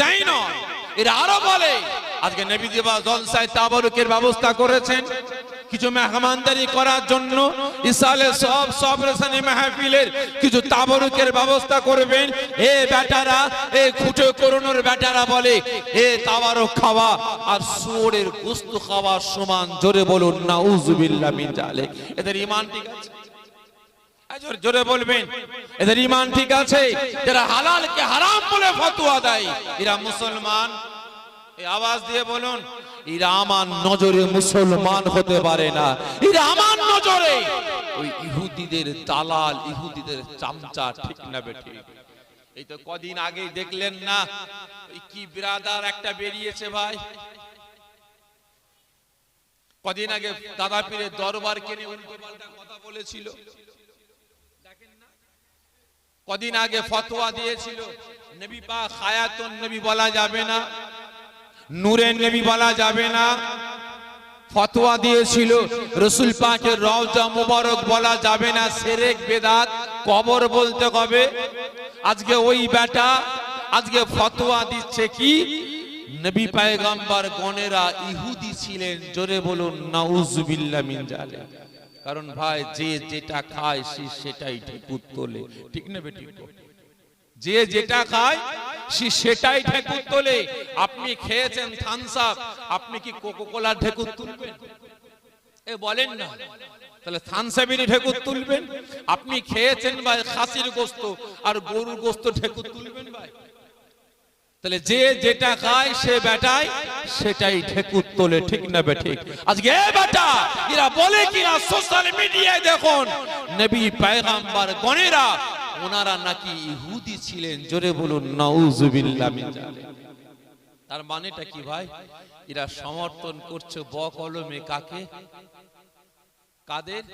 তাই নয়। এরা আরও বলে, আজকে দেবা জলসায় তাবারুকের ব্যবস্থা করেছেন। কিছু মেহমানদারি করার জন্য ইসালে সব সব কিছু তাবারুকের ব্যবস্থা করবেন। এ বেটারা এ খুঁটে করুনোর বেটারা বলে, এ তাবারক খাওয়া আর সুরের গোস্ত খাওয়া সমান জোরে বলুন না উজুবিল্লাহ মিন এদের ঈমান ঠিক আছে? জোরে- বলবেন, এদের ইমান ঠিক আছে, যারা হালালকে হারাম বলে ফতোয়া দেয়, এরা মুসলমান। আওয়াজ দিয়ে বলুন, এরা আমার নজরে মুসলমান হতে পারে না, এরা আমার নজরে। ওই ইহুদিদের দালাল, ইহুদিদের চামচা ঠিক না বেঠি এই তো কদিন আগে দেখলেন না কি বিরাদার একটা বেরিয়েছে ভাই। কদিন আগে দাদা পীরের দরবার কেনে উল্টো পাল্টা কথা বলেছিল। কদিন আগে ফতোয়া দিয়েছিল। নবী পাক হায়াতুন নবী বলা যাবে না, নূরের নবী বলা যাবে না। ফতোয়া দিয়েছিল, রসুল পাকের রওজা মুবারক বলা যাবে না, সেরেক বেদাত, কবর বলতে হবে আজকে ওই বেটা আজকে ফতোয়া দিচ্ছে কি? নবী পায়গাম্বার গণেরা ইহুদি ছিলেন, জোরে বলুন, নাউজুবিল্লাহ মিন জালিক। কারণ ভাই, যে যেটা খায় সে সেটাই ঠেকুর তোলে। ঠিক না বেটি যে যেটা খায় সে সেটাই ঠেকুর তোলে। আপনি খেয়েছেন থামস আপ আপনি কি কোকো কোলা ঠেকুর তুলবেন? এ বলেন না। তাহলে থানসাবিনি ঠেকুর তুলবেন? আপনি খেয়েছেন ভাই খাসির গোস্ত, আর গরুর গোস্ত ঠেকুর তুলবেন? তাহলে যে যেটা খায় সে বেটায় সেটাই ঠেকুর তোলে, ঠিক না বেঠিক আজকে এ বেটা, এরা বলে কিনা সোশ্যাল মিডিয়ায় দেখুন, নবী পয়গাম্বার গণেরা, ওনারা নাকি ইহুদি ছিলেন, জোরে বলুন, নাউজুবিল্লাহ মিন তার মানেটা কি ভাই? এরা সমর্থন করছে বকলমে কাকে? কাদের?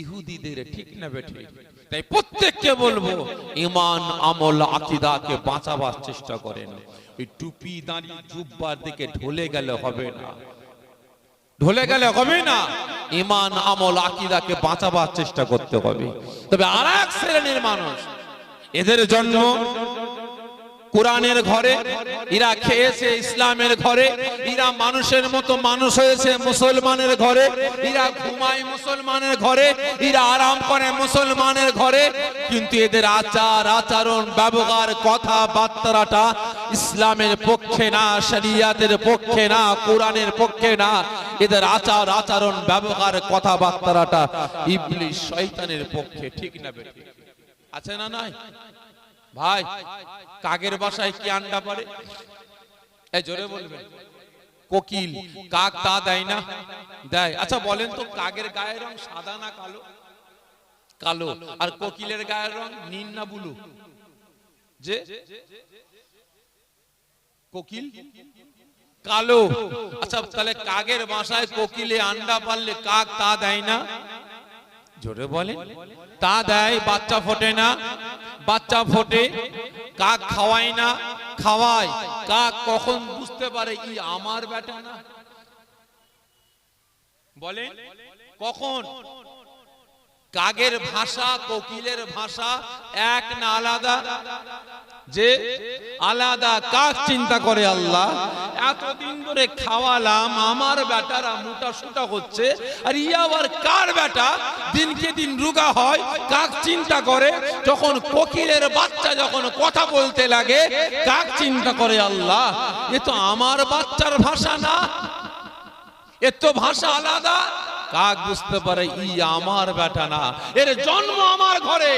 ইহুদিদের ঠিক না বেঠিক তাই প্রত্যেককে বলব, ইমান, আমল, আকিদাকে বাঁচাবার চেষ্টা করেন। ওই টুপি, দাঁড়ি, জুব্বার দিকে ঢলে গেলে হবে না। ঢলে গেলে হবে না? ইমান, আমল, আকিদাকে বাঁচাবার চেষ্টা করতে হবে। তবে আর এক শ্রেণির মানুষ, এদের জন্য কোরআনের ঘরে এরা খেয়েছে ইসলামের ঘরে এরা মানুষের মতো মানুষ হয়েছে মুসলমানের ঘরে এরা ঘুমায় মুসলমানের ঘরে এরা আরাম করে মুসলমানের ঘরে, কিন্তু এদের আচার, আচরণ, ব্যবহার কথা বার্তাটা ইসলামের পক্ষে না, শরিয়াতের পক্ষে না, কোরআনের পক্ষে না, এদের আচার, আচরণ, ব্যবহার কথা বার্তাটা ইবলিশ শয়তানের পক্ষে, ঠিক না আছে না নাই? ভাই, কাকের বাসায় কি আন্ডা পারে এই জোরে বলবেন কোকিল, কাক তা দেয় না? দেয়। আচ্ছা বলেন তো, কাকের গায়ের রং সাদা না কালো? কালো। আর কোকিলের গায়ের রং নীল না বুলু? যে? কোকিল? কালো। আচ্ছা তাহলে কাকের বাসায় কোকিলে আন্ডা পারলে কাক তা দেয় না? জোরে বলে তা দেয়, বাচ্চা ফোটে না? বাচ্চা ফোটে, কাক খাওয়ায় না, খাওয়ায়। কাক কখন বুঝতে পারে কি আমার বেটা না? বলেন, কখন? কাগের ভাষা, কোকিলের ভাষা এক না আলাদা। যে আলাদা কাক চিন্তা করে আল্লাহ? এতদিন ধরে খাওয়ালাম, আমার বেটারা মোটা সুটা হচ্ছে, আর ই আবার কার বেটা? দিনকে দিন রুগা হয়, কাক চিন্তা করে, যখন কোকিলের বাচ্চা যখন কথা বলতে লাগে, কাক চিন্তা করে আল্লাহ, এ তো আমার বাচ্চার ভাষা না এর তো ভাষা আলাদা। কাক বুঝতে পারে, ই আমার বেটা না। এর জন্ম আমার ঘরে।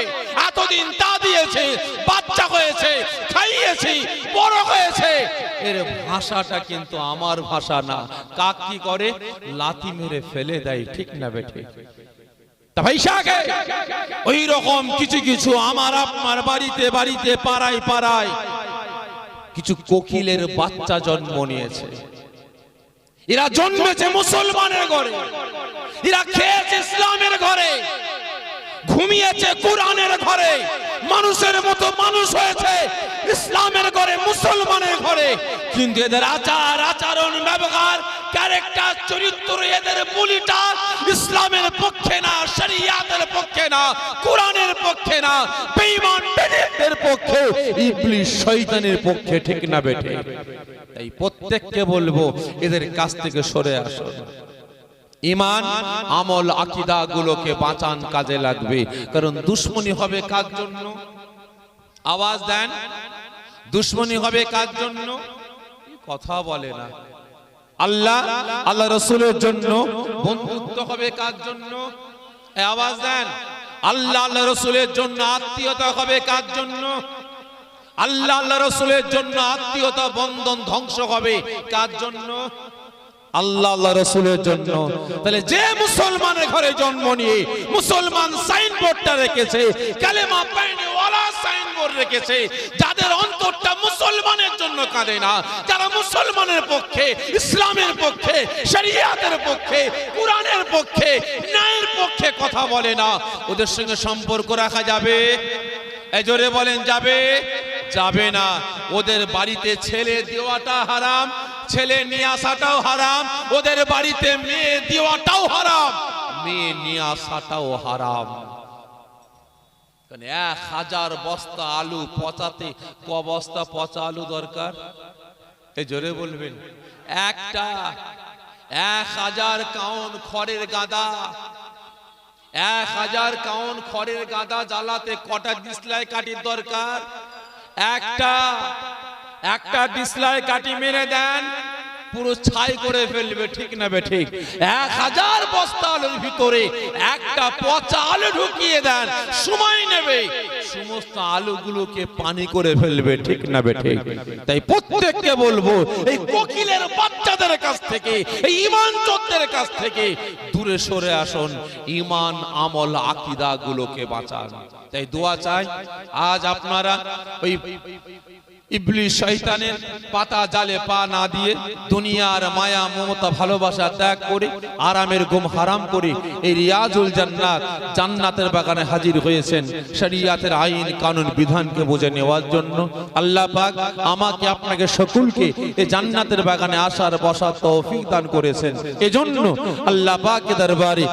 এতদিন তা দিয়েছে, বাচ্চা হয়েছে, খাইয়েছি, বড় হয়েছে। এর ভাষাটা কিন্তু আমার ভাষা না। কাক কি করে? লাথি মেরে ফেলে দেয়, ঠিক না বেঠে? ওই রকম কিছু কিছু আমার আপনার বাড়িতে বাড়িতে পাড়ায় পাড়ায় কিছু কোকিলের বাচ্চা জন্ম নিয়েছে। এরা জন্মেছে মুসলমানের ঘরে। এরা খেয়েছে ইসলামের ঘরে। ঘুমিয়েছে কোরআনের ঘরে। মানুষের মতো মানুষ হয়েছে ইসলামের ঘরে, মুসলমানের ঘরে। কিন্তু এদের আচার, আচরণ, ব্যবহার, ক্যারেক্টার, চরিত্র এদের বলিটা ইসলামের পক্ষে না, শরিয়াতের পক্ষে না, কোরআনের পক্ষে না, বেঈমান বেদিনদের পক্ষে, ইবলিশ শয়তানের পক্ষে ঠিক না বেঠে। তাই প্রত্যেককে বলব, এদের কাছ থেকে সরে আসো। ইমান, আমল আকিদা গুলোকে বাঁচান, কাজে লাগবে। কারণ দুশ্মনী হবে কার জন্য? আওয়াজ দেন। দুশ্মনী হবে কার জন্য? কথা বলে না। আল্লাহ আল্লাহ রসুলের জন্য বন্ধুত্ব হবে কার জন্য? আওয়াজ দেন। আল্লাহ আল্লাহ রসুলের জন্য আত্মীয়তা হবে কার জন্য? আল্লাহ আল্লাহ রসুলের জন্য আত্মীয়তা বন্ধন ধ্বংস হবে। কার জন্য? আল্লাহ আল্লাহ রসুলের জন্য। তাহলে যে মুসলমানের ঘরে জন্ম নিয়ে মুসলমান সাইনবোর্ডটা রেখেছে, কালেমা পায়নি ওয়ালা সাইনবোর্ড রেখেছে, যাদের অন্তরটা মুসলমানের জন্য কাঁদে না, যারা মুসলমানের পক্ষে, ইসলামের পক্ষে, শরিয়াতের পক্ষে, কোরআনের পক্ষে, ন্যায়ের পক্ষে কথা বলে না, ওদের সঙ্গে সম্পর্ক রাখা যাবে? এ জোরে বলেন, যাবে? যাবে না। ওদের বাড়িতে ছেলে দেওয়াটা হারাম, ছেলে নিয়ে আসাটাও হারাম, ওদের বাড়িতে মেয়ে দেওয়াটাও হারাম। মেয়ে নিয়ে আসাটাও হারাম। এক হাজার বস্তা আলু পচাতে, ক বস্তা পচা আলু দরকার? এই জোরে বলবেন। একটা, এক হাজার কাউন খড়ের গাদা। এক হাজার কাউন খড়ের গাদা জ্বালাতে কটা ডিসলাই কাটির দরকার? একটা একটা ডিসলাই কাটি মেরে দেন। পুরো ছাই করে ফেলবে, ঠিক না বে ঠিক? এক হাজার বস্তা আলুর ভিতরে একটা পচা আলু ঢুকিয়ে দেন, সময় নেবে। সমস্ত আলুগুলোকে পানি করে ফেলবে, ঠিক না বে ঠিক? তাই প্রত্যেককে বলব, এই কোকিলের বাচ্চাদের কাছ থেকে, এই ইমান চোদ্দের কাছ থেকে দূরে সরে আসুন, ইমান, আমল আকিদা গুলোকে বাঁচান। তাই দোয়া চাই, আজ আপনারা ওই ইবলিশ শয়তানের পাতা জালে পা না দিয়ে দুনিয়ার মায়া, মমতা, ভালোবাসা ত্যাগ করে আরামের ঘুম হারাম করে এই রিয়াজুল জান্নাত জান্নাতের বাগানে হাজির হয়েছেন। শরিয়াতের আইন, কানুন, বিধানকে বুঝে নেওয়ার জন্য আল্লাহ পাক আমাকে, আপনাকে, সকলকে এই জান্নাতের বাগানে আসার, বসার তৌফিক দান করেছেন। এজন্য আল্লাহ পাকের দরবারে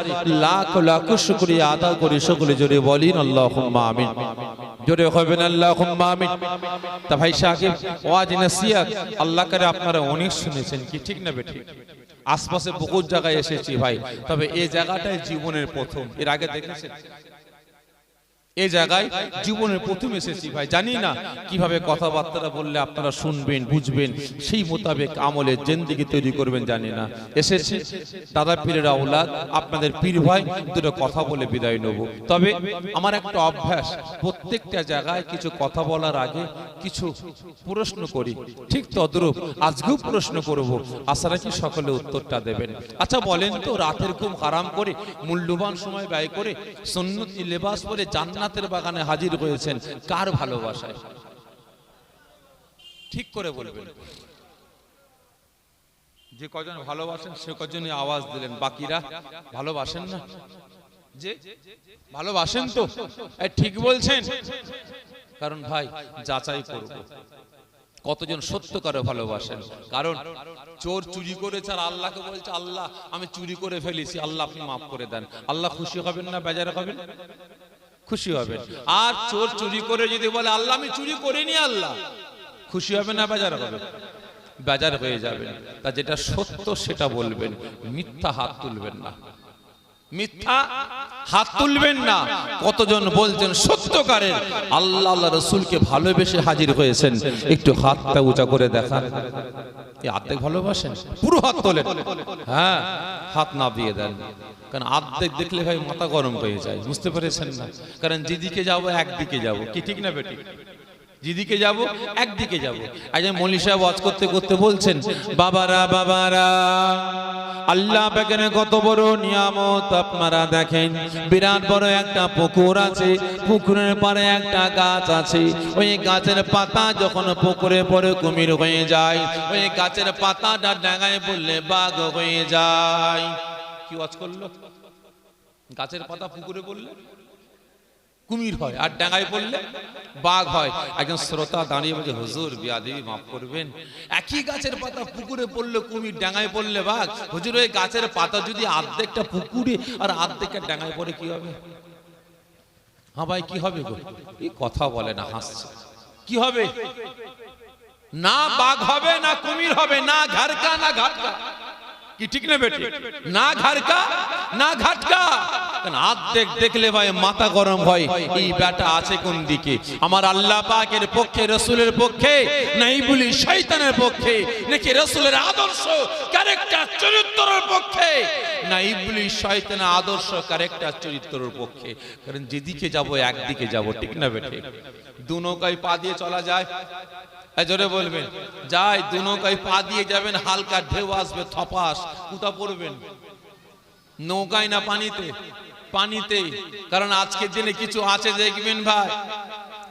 লাখ লাখ শুকরিয়া আদা করে, সকলে জোরে বলিন, আল্লাহুম্মা আমিন। জোরে হবেন আল্লাহুম্মা আমিন। তা ভাই সাহেব ওয়াজ নসিহত। আল্লাহ করে আপনারা অনেক শুনেছেন, কি ঠিক না বেঠিক? আশপাশে বহুত জায়গায় এসেছি ভাই। তবে এই জায়গাটাই জীবনের প্রথম। এর আগে দেখেছেন? এই জায়গায় জীবনের প্রথম এসেছি ভাই। জানি না কীভাবে কথাবার্তা বললে আপনারা শুনবেন, বুঝবেন, সেই মোতাবেক আমলের জেন্দিগি তৈরি করবেন, জানি না। এসেছি, দাদা পীরের আওলাদ, আপনাদের পীর ভাই, দুটো কথা বলে বিদায় নেব। তবে আমার একটা অভ্যাস, প্রত্যেকটা জায়গায় কিছু কথা বলার আগে কিছু প্রশ্ন করি। ঠিক তদ্রূপ আজকেও প্রশ্ন করব, আশা রাখি সকলে উত্তরটা দেবেন। আচ্ছা বলেন তো, রাতের ঘুম হারাম করে, মূল্যবান সময় ব্যয় করে, সুন্নতি লেবাস পরে জান্নাতের বাগানে হাজির হয়েছেন, কার ভালোবাসায়? ঠিক করে বলবেন। যে কজন ভালোবাসেন, সে কজনই আওয়াজ দিলেন, বাকিরা ভালোবাসেন না? যে ভালোবাসেন তো ঠিক বলছেন। কারণ ভাই, যাচাই করব। কতজন সত্য সত্যকারে ভালোবাসেন? কারণ চোর চুরি করেছে আর আল্লাহকে বলছে, আল্লাহ, আমি চুরি করে ফেলেছি, আল্লাহ আপনি মাফ করে দেন। আল্লাহ খুশি হবেন না, বেজার হবেন? খুশি হবে। আর চোর চুরি করে যদি বলে আল্লাহ আমি চুরি করিনি আল্লাহ। খুশি হবে না বাজার হবে? বাজার হয়ে যাবেন তা যেটা সত্য সেটা বলবেন মিথ্যা হাত তুলবেন না। মিথ্যা হাত তুলবেন না। কতজন বলছেন, সত্যকারের আল্লাহ আল্লাহ রসুলকে ভালোবেসে হাজির হয়েছেন। একটু হাতটা উঁচা করে দেখান। আর্ধেক ভালোবাসেন? পুরো হাত তোলেন। হ্যাঁ হাত না দিয়ে দেন। কারণ আর্ধেক দেখলে ভাই মাথা গরম হয়ে যায়। বুঝতে পেরেছেন না? কারণ যেদিকে যাব, একদিকে যাব। কি ঠিক না বেটি যেদিকে যাব, একদিকে যাব। আজ মলি সাহেব ওয়াজ করতে করতে বলছেন, বাবারা বাবারা, আল্লাহ পাকের কত বড় নিয়ামত আপনারা দেখেন। বিরাট বড় একটা পুকুর আছে, পুকুরের পারে একটা গাছ আছে। ওই গাছের পাতা যখন পুকুরে পরে কুমির হয়ে যায়, ওই গাছের পাতাটা ডাঙায় বললে বাঘ হয়ে যায়। কি ওয়াজ করল? গাছের পাতা পুকুরে বললে কুমির হয়, আর ডাঙায় পড়লে বাঘ হয়। একজন শ্রোতা দাঁড়িয়ে বলছে, হুজুর বিয়াদেবী মাফ করবেন। একই গাছের পাতা পুকুরে পড়লে কুমির, ডাঙায় পড়লে বাঘ। হুজুর, ওই গাছের পাতা যদি আর্ধেকটা পুকুরে আর আর্ধেকটা ডাঙায় পড়ে, কি হবে? হ্যাঁ ভাই, কি হবে গো? এই কথা বলে না, হাসছে। কি হবে? না বাঘ হবে, না কুমির হবে, না ঘাড়কা, না ঘাটকা কি ঠিক না বেটি না ঘাড়কা না ঘাটকা আর্ধেক দেখলে ভাই মাথা গরম হয় এই ব্যাটা আছে কোন দিকে আমার আল্লাহ পাকের পক্ষে রসুলের পক্ষে নাই বলি শয়তানের পক্ষে নাকি রসুলের আদর্শ ক্যারেক্টার চরিত্রের পক্ষে নাই বলি শয়তানের আদর্শ ক্যারেক্টার চরিত্রের পক্ষে কারণ যেদিকে যাব একদিকে যাব ঠিক না বেটে দু নৌকায় পা দিয়ে চলা যায় জোরে বলবেন। যাই দু নৌকায় পা দিয়ে যাবেন, হালকা ঢেউ আসবে, থপাস কুতা পড়বেন। নৌকায় না পানিতে? পানিতে। কারণ আজকের দিনে কিছু আছে, দেখবেন ভাই।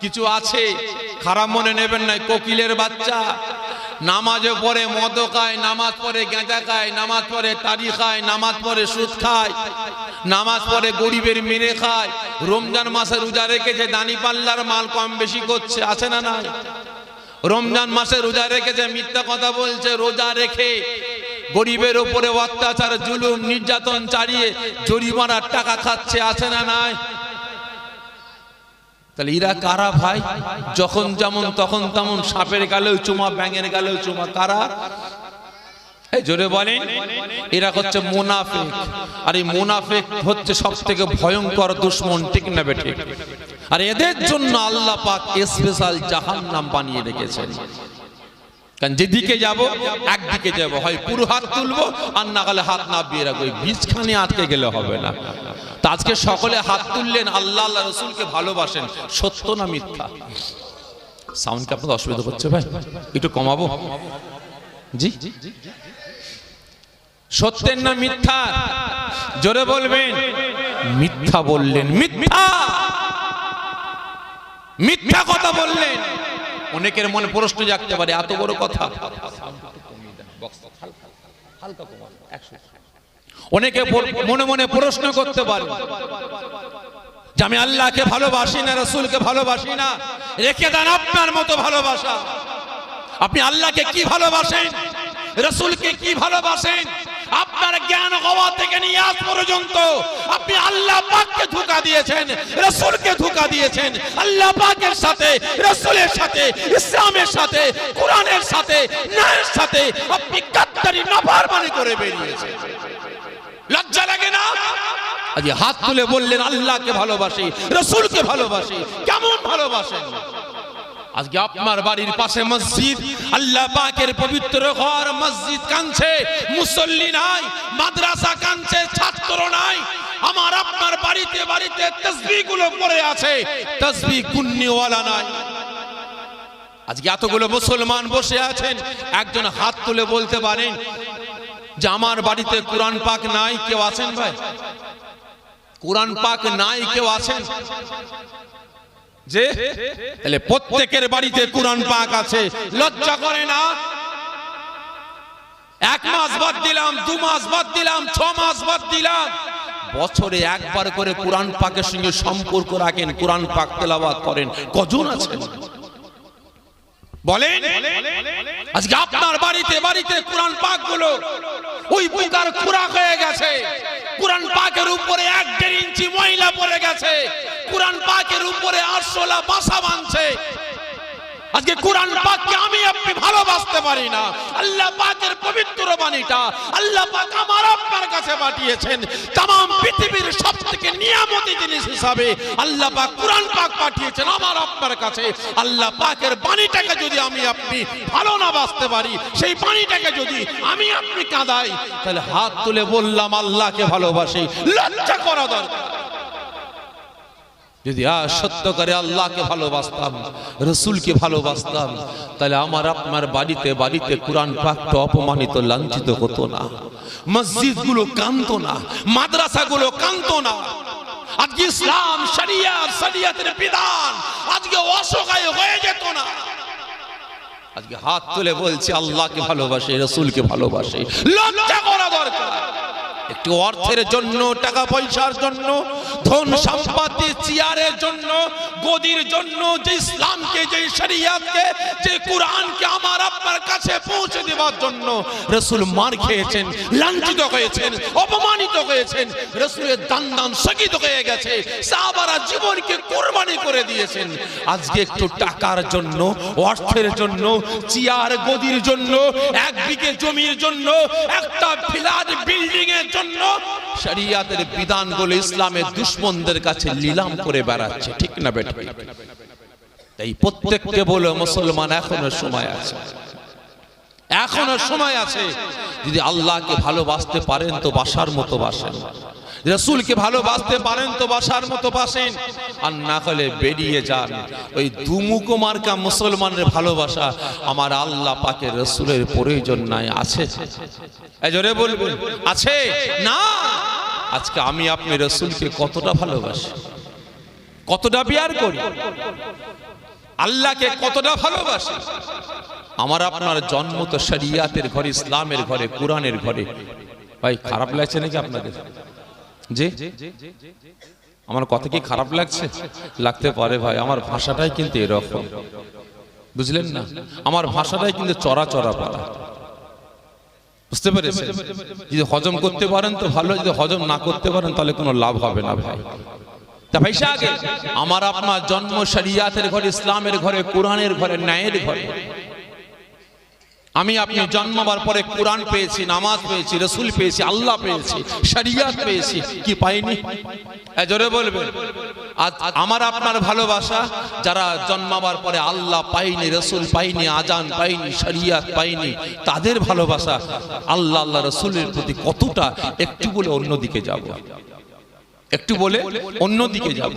কিছু আছে, খারাপ মনে নেবেন না, কোকিলের বাচ্চা। নামাজে পড়ে মদ খায়, নামাজ পড়ে গেঁজা খায়, নামাজ পড়ে তারি খায়, নামাজ পড়ে সুদ খায়, নামাজ পড়ে গরিবের মেরে খায়। রমজান মাসে রোজা রেখেছে, দানি পাল্লার মাল কম বেশি করছে, আছে না নাই? রমজান মাসে রোজা রেখেছে মিথ্যা কথা বলছে, রোজা রেখে গরিবের উপরে অত্যাচার, জুলুম, নির্যাতন চালিয়ে জরিমানার টাকা খাচ্ছে, আছে না নাই? তাহলে ইরা কারা ভাই? যখন যেমন তখন তেমন সাপের গালেও চুমা, ব্যাঙের গালেও চুমা, কারা? এই জোরে বলেন, এরা হচ্ছে মুনাফিক। আর এই মুনাফিক হচ্ছে সব থেকে ভয়ঙ্কর দুশ্মন, ঠিক না বেঠিক আর এদের জন্য আল্লাহ পাক স্পেশাল জাহান্নাম বানিয়ে রেখেছেন। কারণ যেদিকে যাব, একদিকে যাব। হয় পুরো হাত তুলবো, আর না গেলে হাত না বিয়ে রাখব। বীজখানে আটকে গেলে হবে না। তা আজকে সকলে হাত তুললেন, আল্লাহ আল্লাহ রসুলকে ভালোবাসেন। সত্য না মিথ্যা? সাউন্ডকে আপনাদের অসুবিধা হচ্ছে ভাই? একটু কমাবো? জি? সত্যের না মিথ্যা? জোরে বলবেন, মিথ্যা বললেন। মিথ্যা! মিথ্যা কথা বললেন। অনেকের মনে প্রশ্ন জাগতে পারে, এত বড় কথা। অনেকে মনে মনে প্রশ্ন করতে পারে যে আমি আল্লাহকে ভালোবাসি না, রসুলকে ভালোবাসি না, রেখে দেন আপনার মতো ভালোবাসা। আপনি আল্লাহকে কি ভালোবাসেন? রসুলকে কি ভালোবাসেন? আপনার জ্ঞান হওয়া থেকে নিয়ে আজ পর্যন্ত আপনি আল্লাহ পাককে ধোকা দিয়েছেন, রসুলকে ধোকা দিয়েছেন। আল্লাহ পাকের সাথে, রসুলের সাথে, ইসলামের সাথে, কোরআনের সাথে, ন্যায়ের সাথে আপনি গাদ্দারি নাফরমানি করে বেরিয়েছেন। লজ্জা লাগে না? আজ হাত তুলে বললেন, আল্লাহকে ভালোবাসি, রসুলকে ভালোবাসি, কেমন ভালোবাসেন? আজকে আপনার বাড়ির পাশে মসজিদ আল্লাহ পাকের পবিত্র ঘর মসজিদ কাঁদছে মুসল্লি নাই মাদ্রাসা কাঁদছে ছাত্র নাই। আমার আপনার বাড়িতে বাড়িতে তসবিহগুলো পড়ে আছে তসবি কুন্নিওয়ালা নাই। আজকে এতগুলো মুসলমান বসে আছেন একজন হাত তুলে বলতে পারেন যে আমার বাড়িতে কোরআন পাক নাই কেউ আছেন ভাই? কোরআন পাক নাই কেউ আছেন? যে তাহলে প্রত্যেকের বাড়িতে কোরআন পাক আছে। লজ্জা করে না? এক মাস বাদ দিলাম, দু মাস বাদ দিলাম, ছ মাস বাদ দিলাম। বছরে একবার করে কোরআন পাকের সঙ্গে সম্পর্ক রাখেন, কোরআন পাক তেলাওয়াত করেন। কজন আছেন? বলেন, আজকে আপনার বাড়িতে বাড়িতে কোরআন পাকগুলো ওই বুকার খুরাক হয়ে গেছে। কোরআন পাকের উপরে এক দেড় ইঞ্চি ময়লা গেছে। কোরআন পাকের উপরে আরশোলা বাসা বাঁধছে। আজকে কোরআন পাককে আমি আপনি ভালোবাসতে পারি না। আল্লাহ পাকের পবিত্র বাণীটা আল্লাহ পাক আমার আপনার কাছে পাঠিয়েছেন। তাম পৃথিবীর সব থেকে নিয়ামতি জিনিস হিসাবে আল্লাহ পাক কোরআন পাক পাঠিয়েছেন আমার আপনার কাছে। আল্লাহ পাকের বাণীটাকে যদি আমি আপনি ভালো না বাসতে পারি, সেই বাণীটাকে যদি আমি আপনি কাঁদাই, তাহলে হাত তুলে বললাম, আল্লাহকে ভালোবাসি। লজ্জা করা দরকার। যদি সত্য করে আল্লাহকে ভালোবাসতাম, রসুলকে ভালোবাসতাম, তাহলে আমার আপনার বাড়িতে বাড়িতে কোরআন পাকটা অপমানিত, লাঞ্ছিত হতো না। মসজিদগুলো কান্ত না মাদ্রাসা গুলো কান্ত না। আজকে ইসলাম শরিয়াত শরিয়াতের বিধান আজকে অসহায় হয়ে যেত না। আজকে হাত তুলে বলছে, আল্লাহকে ভালোবাসে, রসুলকে ভালোবাসে। লজ্জা করা দরকার। একটু অর্থের জন্য, টাকা পয়সার জন্য, ধন সম্পত্তি চেয়ারের জন্য, গদির জন্য, যে ইসলামকে, যে শরিয়াতকে, যে কোরআনকে আমার আপনার কাছে পৌঁছে দেওয়ার জন্য রসুল মার খেয়েছেন, লাঞ্ছিত হয়েছেন, অপমানিত হয়েছেন, রসুলের দান দান স্থগিত হয়ে গেছে, সাহাবারা জীবনকে কোরবানি করে দিয়েছেন। আজকে একটু টাকার জন্য, অর্থের জন্য, চেয়ার, গদির জন্য, এক বিঘে জমির জন্য, একটা ফ্ল্যাট বিল্ডিং এর জন্য শরিয়াতের বিধানগুলো ইসলামের দুশ্মনদের কাছে নিলাম করে বেড়াচ্ছে। ঠিক না বেটা? তাই প্রত্যেককে বলে, মুসলমান এখনও সময় আছে। এখনও সময় আছে। যদি আল্লাহকে ভালোবাসতে পারেন তো বাসার মতো বাসেন। রসুলকে ভালোবাসতে পারেন তো বাসার মতো বাসেন আর না হলে বেরিয়ে যান। ওই দুমুকো মার্কা মুসলমানের ভালোবাসা আমার আল্লাহ পাকে রসুলের প্রয়োজন নাই, আছে। জোরে বলবেন, আছে? না। আজকে আমি আপনি রসুলকে কতটা ভালোবাসি, কতটা বিয়ার করি, আল্লাহকে কতটা ভালোবাসি। আমার আপনার জন্ম তো শরিয়াতের ঘরে, ইসলামের ঘরে, কোরআনের ঘরে। ভাই, খারাপ লাগছে নাকি আপনাদের? যে আমার কথা কি খারাপ লাগছে? লাগতে পারে ভাই, আমার ভাষাটাই কিন্তু এরকম। বুঝলেন না? আমার ভাষাটাই কিন্তু চড়া চড়া পালা বুঝতে পেরেছেন? যদি হজম করতে পারেন তো ভালো, যদি হজম না করতে পারেন তাহলে কোনো লাভ হবে না ভাই। তা ভাই আমার আপনার জন্ম শরিয়াতের ঘরে, ইসলামের ঘরে, কোরআনের ঘরে, ন্যায়ের ঘরে আমি আপনি জন্মাবার পরে কোরআন পেয়েছি, নামাজ পেয়েছি, রসুল পেয়েছি, আল্লাহ পেয়েছি, শরিয়াত পেয়েছি, কি পাইনি? এ জোরে বলবে আমার আপনার ভালোবাসা, যারা জন্মাবার পরে আল্লাহ পাইনি, রসুল পাইনি আজান পাইনি, শরিয়াত পাইনি, তাদের ভালোবাসা, আল্লাহ আল্লাহ রসুলের প্রতি কতটা একটু বলে অন্যদিকে যাব। একটু বলে অন্যদিকে যাব।